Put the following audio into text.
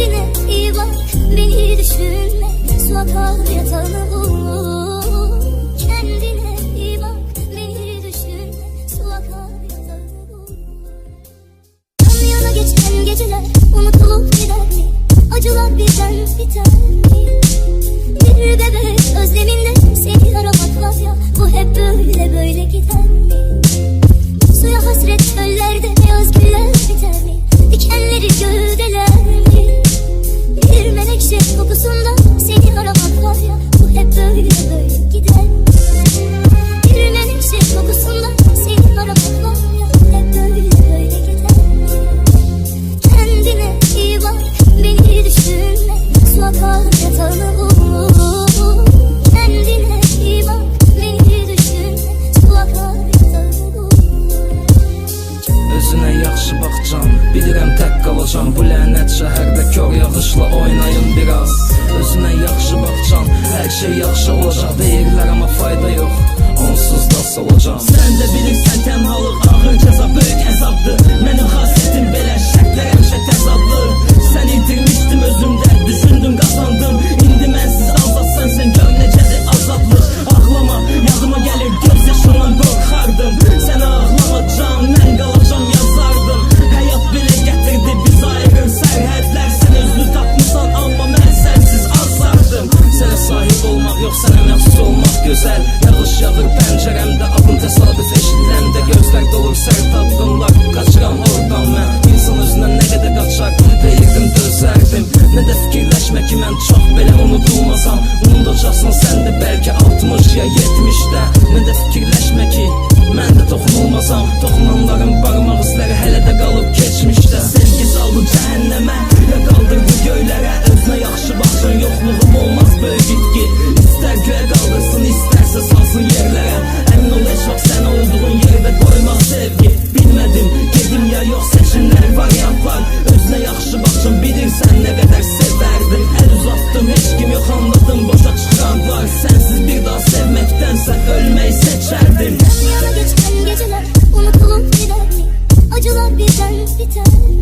Kendine iyi bak, beni düşünme. Su akar yatağını bul. Kendine iyi bak, beni düşünme. Su akar. Yan yana geçen geceler unutulup gider mi? Acılar birden biter qalacam Bu lənət şəhərdə kör yağışla oynayın biraz. Özünə yaxşı baxcan Hər şey yaxşı olacaq Deyirlər amma fayda yox Onsuz da solacam Sən də bilirsən tənhalıq kaçar tatlımlar Kaçıram oradan ben. İnsan özünden ne kadar kaçar Değildim dözerdim. Ne de fikirleşme ki ben çok bile unutulmasam Unutacaksan sen de belki 60 ya 70'de Ne de fikirleşme easy time.